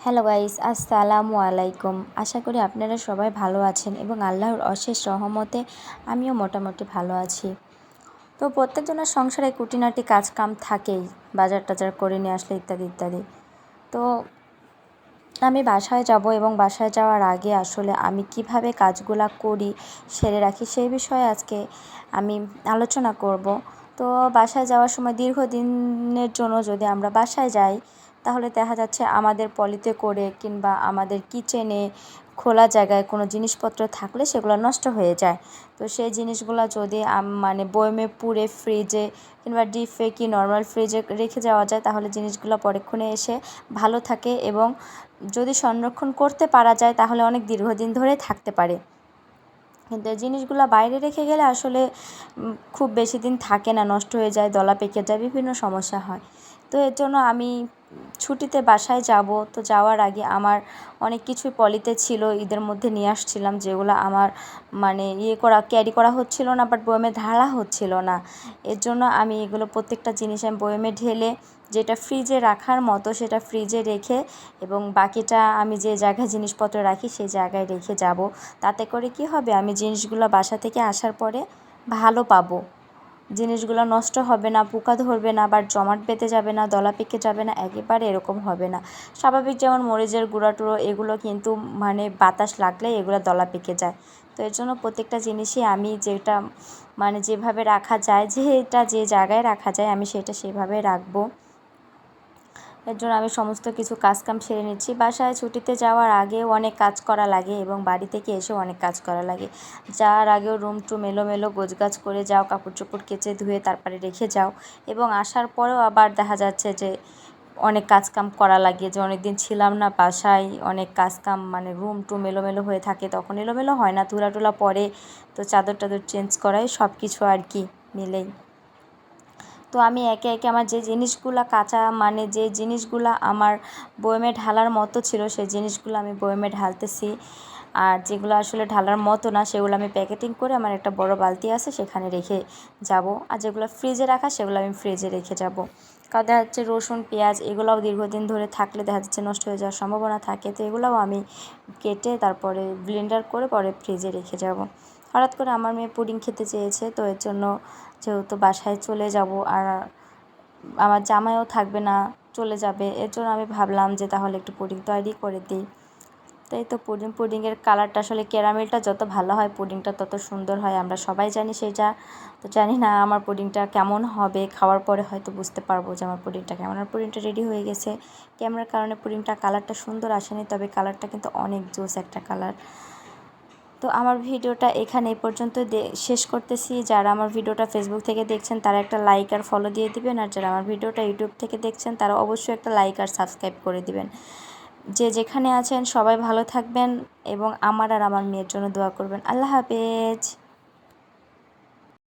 Hello guys, আসসালামু আলাইকুম। আশা করি আপনারা সবাই ভালো আছেন এবং আল্লাহর অশেষ রহমতে আমিও মোটামুটি ভালো আছি। তো প্রত্যেকজনের সংসারে কুটিনাটি কাজ কাম থাকেই, বাজার টাজার করে নিয়ে আসলে ইত্যাদি ইত্যাদি। তো আমি বাসায় যাব এবং বাসায় যাওয়ার আগে আসলে আমি কীভাবে কাজগুলা করি সেরে রাখি সেই বিষয়ে আজকে আমি আলোচনা করব। তো বাসায় যাওয়ার সময় দীর্ঘদিনের জন্য যদি আমরা বাসায় যাই তাহলে দেখা যাচ্ছে আমাদের পলিতে করে কিংবা আমাদের কিচেনে খোলা জায়গায় কোনো জিনিসপত্র থাকলে সেগুলো নষ্ট হয়ে যায়। তো সেই জিনিসগুলো যদি মানে বয়মে পুড়ে ফ্রিজে কিংবা ডিপে কি নর্মাল ফ্রিজে রেখে যাওয়া যায়, তাহলে জিনিসগুলো পরক্ষণে এসে ভালো থাকে এবং যদি সংরক্ষণ করতে পারা যায়, তাহলে অনেক দীর্ঘদিন ধরে থাকতে পারে। কিন্তু জিনিসগুলো বাইরে রেখে গেলে আসলে খুব বেশি দিন থাকে না, নষ্ট হয়ে যায়, দলা পেকে যায়, বিভিন্ন সমস্যা হয়। তো এর জন্য আমি ছুটিতে বাসায় যাব। তো যাওয়ার আগে আমার অনেক কিছুই পলিতে ছিল, ঈদের মধ্যে নিয়ে আসছিলাম যেগুলো আমার মানে ইয়ে করা ক্যারি করা হচ্ছিল না বাট বয়মে ঢালা হচ্ছিল না। এর জন্য আমি এগুলো প্রত্যেকটা জিনিস আমি বয়মে ঢেলে যেটা ফ্রিজে রাখার মতো সেটা ফ্রিজে রেখে এবং বাকিটা আমি যে জায়গায় জিনিসপত্র রাখি সেই জায়গায় রেখে যাব। তাতে করে কি হবে? আমি জিনিসগুলো বাসা থেকে আসার পরে ভালো পাবো। জিনিসগুলো নষ্ট হবে না, পোকা ধরবে না বা জমাট বেঁধে যাবে না, দলা পেকে যাবে না, একেবারে এরকম হবে না। স্বাভাবিক যেমন মরিচের গুঁড়া, টুড়ো, এগুলো কিন্তু মানে বাতাস লাগলে এগুলো দলা পেকে যায়। তো এর জন্য প্রত্যেকটা জিনিসই আমি যেটা মানে যেভাবে রাখা যায় যে এটা যে জায়গায় রাখা যায়, আমি সেটা সেভাবে রাখব। এর জন্য আমি সমস্ত কিছু কাজকাম সেরে নিচ্ছি। বাসায় ছুটিতে যাওয়ার আগেও অনেক কাজ করা লাগে এবং বাড়ি থেকে এসেও অনেক কাজ করা লাগে। যাওয়ার আগেও রুম টুম এলোমেলো গোছগাছ করে যাও কাপড় চোপড় কেচে ধুয়ে তারপরে রেখে যাও এবং আসার পরেও আবার দেখা যাচ্ছে যে অনেক কাজকাম করা লাগে। যে অনেক দিন ছিলাম না বাসায়, অনেক কাজকাম মানে রুম টুম এলোমেলো হয়ে থাকে, তখন এলোমেলো হয় না। তুলা টুলা পরে তো চাদর টাদর চেঞ্জ করাই সব কিছু আর কি মিলেই। তো আমি একে একে আমার যে জিনিসগুলো কাঁচা মানে যে জিনিসগুলো আমার বয়মে ঢালার মতো ছিল, সেই জিনিসগুলো আমি বয়মে ঢালতেছি। আর যেগুলো আসলে ঢালার মতো না, সেগুলো আমি প্যাকেটিং করে আমার একটা বড় বালতি আছে, সেখানে রেখে যাব। আর যেগুলো ফ্রিজে রাখা, সেগুলো আমি ফ্রিজে রেখে যাব। কারণ দেখা যাচ্ছে রসুন, পেঁয়াজ, এগুলোও দীর্ঘদিন ধরে থাকলে দেখা যাচ্ছে নষ্ট হয়ে যাওয়ার সম্ভাবনা থাকে। তো এগুলোও আমি কেটে তারপরে ব্লেন্ডার করে পরে ফ্রিজে রেখে যাব। হঠাৎ করে আমার মেয়ে পুডিং খেতে চেয়েছে, তো এর জন্য যেহেতু বাসায় চলে যাব আর আমার জামাইও থাকবে না, চলে যাবে, এর জন্য আমি ভাবলাম যে তাহলে একটু পুডিং তৈরি করে দিই। তাই তো পুডিং, পুডিংয়ের কালারটা আসলে ক্যারামেলটা যত ভালো হয় পুডিংটা তত সুন্দর হয়, আমরা সবাই জানি সেটা। তো জানি না আমার পুডিংটা কেমন হবে, খাওয়ার পরে হয়তো বুঝতে পারব যে আমার পুডিংটা কেমন। আর পুডিংটা রেডি হয়ে গেছে। ক্যামেরার কারণে পুডিংটা কালারটা সুন্দর আসেনি, তবে কালারটা কিন্তু অনেক জোস একটা কালার। তো আমার ভিডিওটা এখানে পর্যন্ত শেষ করতেছি। যারা আমার ভিডিওটা ফেসবুক থেকে দেখছেন, তারা একটা লাইক আর ফলো দিয়ে দিবেন, আর যারা আমার ভিডিওটা ইউটিউব থেকে দেখছেন, তারা অবশ্যই একটা লাইক আর সাবস্ক্রাইব করে দিবেন। যে যেখানে আছেন সবাই ভালো থাকবেন এবং আমার আর আমার মেয়ের জন্য দোয়া করবেন। আল্লাহ হাফেজ।